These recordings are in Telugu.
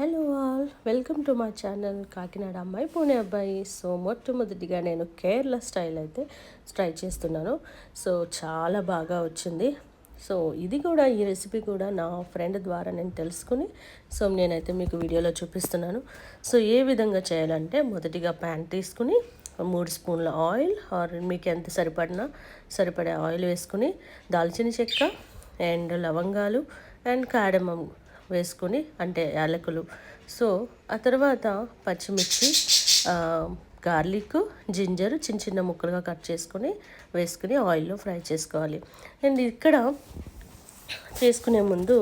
Hello all welcome to my channel Kakinada అమ్మాయి పూణే అబ్బాయి. సో మొట్టమొదటిగా నేను కేరళ స్టైల్ అయితే ట్రై చేస్తున్నాను. సో చాలా బాగా వచ్చింది. సో ఇది కూడా ఈ రెసిపీ కూడా నా ఫ్రెండ్ ద్వారా నేను తెలుసుకుని సో నేనైతే మీకు వీడియోలో చూపిస్తున్నాను. సో ఏ విధంగా చేయాలంటే మొదటిగా ప్యాన్ తీసుకుని మూడు స్పూన్ల ఆయిల్ ఆర్ మీకు ఎంత సరిపడినా సరిపడే ఆయిల్ వేసుకుని దాల్చిన చెక్క అండ్ లవంగాలు అండ్ కాడమం వేసుకొని అంటే యాలకులు. సో ఆ తర్వాత పచ్చిమిర్చి గార్లిక్ జింజర్ చిన్న చిన్న ముక్కలుగా కట్ చేసుకొని వేసుకుని ఆయిల్లో ఫ్రై చేసుకోవాలి. అండ్ ఇక్కడ చేసుకునే ముందు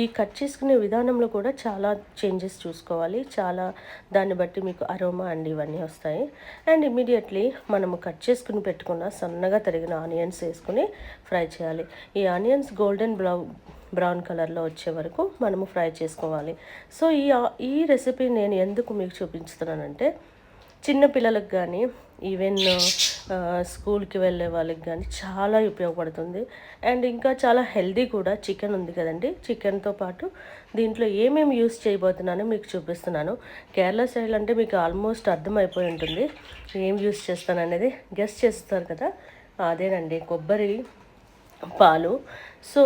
ఈ కట్ చేసుకునే విధానంలో కూడా చాలా చేంజెస్ చూసుకోవాలి. చాలా దాన్ని బట్టి మీకు అరోమా అండ్ ఇవన్నీ వస్తాయి. అండ్ ఇమీడియట్లీ మనము కట్ చేసుకుని పెట్టుకున్న సన్నగా తరిగిన ఆనియన్స్ వేసుకుని ఫ్రై చేయాలి. ఈ ఆనియన్స్ గోల్డెన్ బ్రౌ బ్రౌన్ కలర్లో వచ్చే వరకు మనము ఫ్రై చేసుకోవాలి. సో ఈ ఈ రెసిపీ నేను ఎందుకు మీకు చూపించుతున్నానంటే చిన్న పిల్లలకు కానీ ఈవెన్ స్కూల్కి వెళ్ళే వాళ్ళకి కానీ చాలా ఉపయోగపడుతుంది. అండ్ ఇంకా చాలా హెల్దీ కూడా చికెన్ ఉంది కదండి. చికెన్తో పాటు దీంట్లో ఏమేమి యూస్ చేయబోతున్నానో మీకు చూపిస్తున్నాను. కేరళ స్టైల్ అంటే మీకు ఆల్మోస్ట్ అర్థమైపోయి ఉంటుంది. ఏం యూస్ చేస్తాననేది గెస్ట్ చేస్తారు కదా. అదేనండి కొబ్బరి పాలు. సో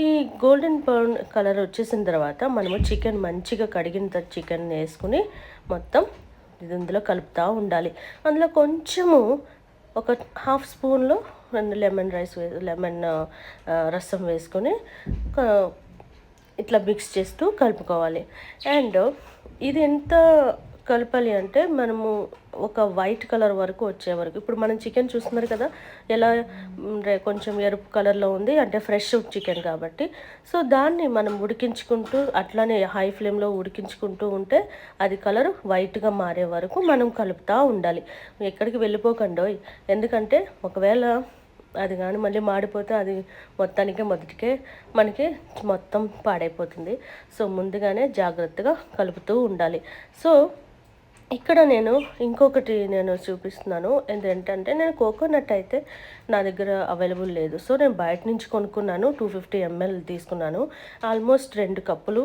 ఈ గోల్డెన్ బ్రౌన్ కలర్ వచ్చేసిన తర్వాత మనము చికెన్ మంచిగా కడిగిన చికెన్ వేసుకుని మొత్తం ఇది ఇందులో కలుపుతూ ఉండాలి. అందులో కొంచెము ఒక హాఫ్ స్పూన్లో రెండు లెమన్ రైస్ లెమన్ రసం వేసుకొని ఇట్లా మిక్స్ చేస్తూ కలుపుకోవాలి. అండ్ ఇది ఎంత కలపాలి అంటే మనము ఒక వైట్ కలర్ వరకు వచ్చే వరకు. ఇప్పుడు మనం చికెన్ చూస్తున్నారు కదా ఎలా కొంచెం ఎరుపు కలర్లో ఉంది అంటే ఫ్రెష్ చికెన్ కాబట్టి. సో దాన్ని మనం ఉడికించుకుంటూ అట్లానే హై ఫ్లేమ్లో ఉడికించుకుంటూ ఉంటే అది కలర్ వైట్గా మారే వరకు మనం కలుపుతూ ఉండాలి. ఎక్కడికి వెళ్ళిపోకండో ఎందుకంటే ఒకవేళ అది కానీ మళ్ళీ మాడిపోతే అది మొత్తానికే మొదటికే మనకి మొత్తం పాడైపోతుంది. సో ముందుగానే జాగ్రత్తగా కలుపుతూ ఉండాలి. సో ఇక్కడ నేను ఇంకొకటి నేను చూపిస్తున్నాను. ఏంటంటే నేను కోకోనట్ అయితే నా దగ్గర అవైలబుల్ లేదు. సో నేను బయట నుంచి కొనుక్కున్నాను. టూ ఫిఫ్టీ ఎంఎల్ తీసుకున్నాను. ఆల్మోస్ట్ రెండు కప్పులు.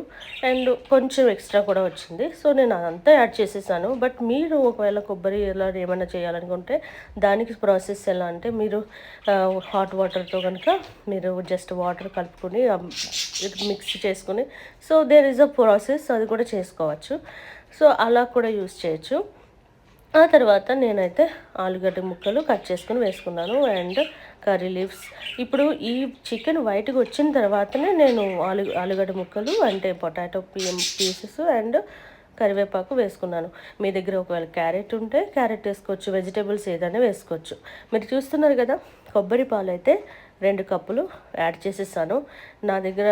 అండ్ కొంచెం ఎక్స్ట్రా కూడా వచ్చింది. సో నేను అదంతా యాడ్ చేసేసాను. బట్ మీరు ఒకవేళ కొబ్బరి ఎలా ఏమైనా చేయాలనుకుంటే దానికి ప్రాసెస్ ఎలా అంటే మీరు హాట్ వాటర్తో కనుక మీరు జస్ట్ వాటర్ కలుపుకొని మిక్స్ చేసుకుని so there is a process అది కూడా చేసుకోవచ్చు. సో అలా కూడా యూస్ చేయొచ్చు. ఆ తర్వాత నేనైతే ఆలుగడ్డ ముక్కలు కట్ చేసుకుని వేసుకున్నాను అండ్ కర్రీ లీవ్స్. ఇప్పుడు ఈ చికెన్ వైట్గా వచ్చిన తర్వాతనే నేను ఆలు ఆలుగడ్డ ముక్కలు అంటే పొటాటో పీసెస్ అండ్ కరివేపాకు వేసుకున్నాను. మీ దగ్గర ఒకవేళ క్యారెట్ ఉంటే క్యారెట్ వేసుకోవచ్చు వెజిటేబుల్స్ ఏదైనా వేసుకోవచ్చు. మీరు చూస్తున్నారు కదా కొబ్బరి పాలు అయితే రెండు కప్పులు యాడ్ చేసేసాను. నా దగ్గర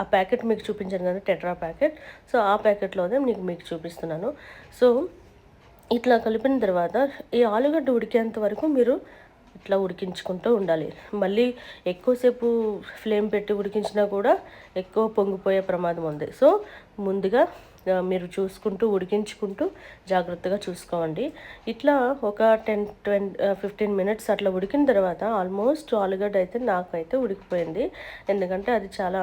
ఆ ప్యాకెట్ మీకు చూపించాను కదా టెట్రా ప్యాకెట్. సో ఆ ప్యాకెట్లోనే మీకు మీకు చూపిస్తున్నాను. సో ఇట్లా కలిపిన తర్వాత ఈ ఆలుగడ్డ ఉడికేంత వరకు మీరు ఇట్లా ఉడికించుకుంటూ ఉండాలి. మళ్ళీ ఎక్కువసేపు ఫ్లేమ్ పెట్టి ఉడికించినా కూడా ఎక్కువ పొంగిపోయే ప్రమాదం ఉంది. సో ముందుగా మీరు చూసుకుంటూ ఉడికించుకుంటూ జాగ్రత్తగా చూసుకోండి. ఇట్లా ఒక టెన్ ట్వంటీ ఫిఫ్టీన్ మినిట్స్ అట్లా ఉడికిన తర్వాత ఆల్మోస్ట్ ఆలుగడ్డ అయితే నాకైతే ఉడికిపోయింది. ఎందుకంటే అది చాలా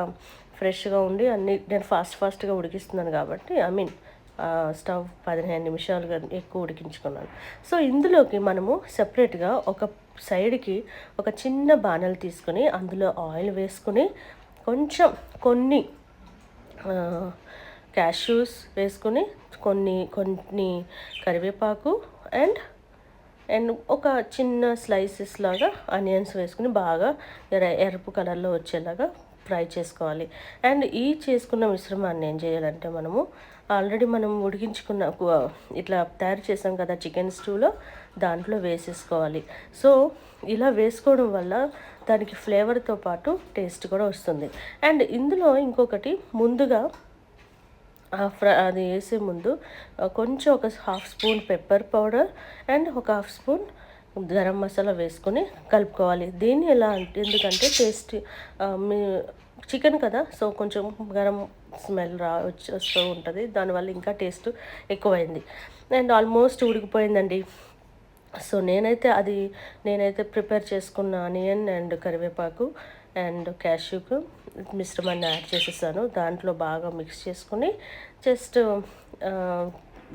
ఫ్రెష్గా ఉండి అన్ని నేను ఫాస్ట్ ఫాస్ట్గా ఉడికిస్తున్నాను కాబట్టి ఐ మీన్ స్టవ్ పదిహేను నిమిషాలు ఎక్కువ ఉడికించుకున్నాను. సో ఇందులోకి మనము సపరేట్గా ఒక సైడ్కి ఒక చిన్న బాణలు తీసుకుని అందులో ఆయిల్ వేసుకుని కొంచెం కొన్ని క్యాష్యూస్ వేసుకుని కొన్ని కొన్ని కరివేపాకు అండ్ అండ్ ఒక చిన్న స్లైసెస్ లాగా ఆనియన్స్ వేసుకుని బాగా ఎర ఎరుపు కలర్లో వచ్చేలాగా ఫ్రై చేసుకోవాలి. అండ్ ఈ చేసుకున్న మిశ్రమాన్ని ఏం చేయాలంటే మనము ఆల్రెడీ మనం ఉడికించుకున్న ఇట్లా తయారు చేసాం కదా చికెన్ స్టూలో దాంట్లో వేసేసుకోవాలి. సో ఇలా వేసుకోవడం వల్ల దానికి ఫ్లేవర్తో పాటు టేస్ట్ కూడా వస్తుంది. అండ్ ఇందులో ఇంకొకటి ముందుగా ఫ్ర అది వేసే ముందు కొంచెం ఒక half spoon pepper powder and ఒక హాఫ్ స్పూన్ గరం మసాలా వేసుకొని కలుపుకోవాలి. దీన్ని ఎలా అంటే ఎందుకంటే టేస్ట్ మీ చికెన్ కదా సో కొంచెం గరం స్మెల్ రా వస్తూ ఉంటుంది. దానివల్ల ఇంకా టేస్ట్ ఎక్కువైంది. అండ్ ఆల్మోస్ట్ ఉడికిపోయిందండి. సో నేనైతే అది నేనైతే ప్రిపేర్ చేసుకున్న ఆనియన్ అండ్ కరివేపాకు అండ్ క్యాష్యూకు మిశ్రమాన్ని యాడ్ చేసేసాను. దాంట్లో బాగా మిక్స్ చేసుకుని జస్ట్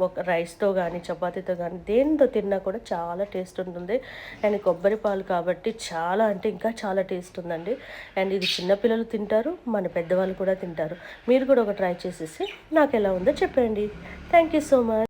ఒక రైస్తో కానీ చపాతీతో కానీ దేనితో తిన్నా కూడా చాలా టేస్ట్ ఉంటుంది. అండ్ కొబ్బరి పాలు కాబట్టి చాలా అంటే ఇంకా చాలా టేస్ట్ ఉందండి. అండ్ ఇది చిన్నపిల్లలు తింటారు మన పెద్దవాళ్ళు కూడా తింటారు. మీరు కూడా ఒక ట్రై చేసేసి నాకు ఎలా ఉందో చెప్పండి. Thank you so much.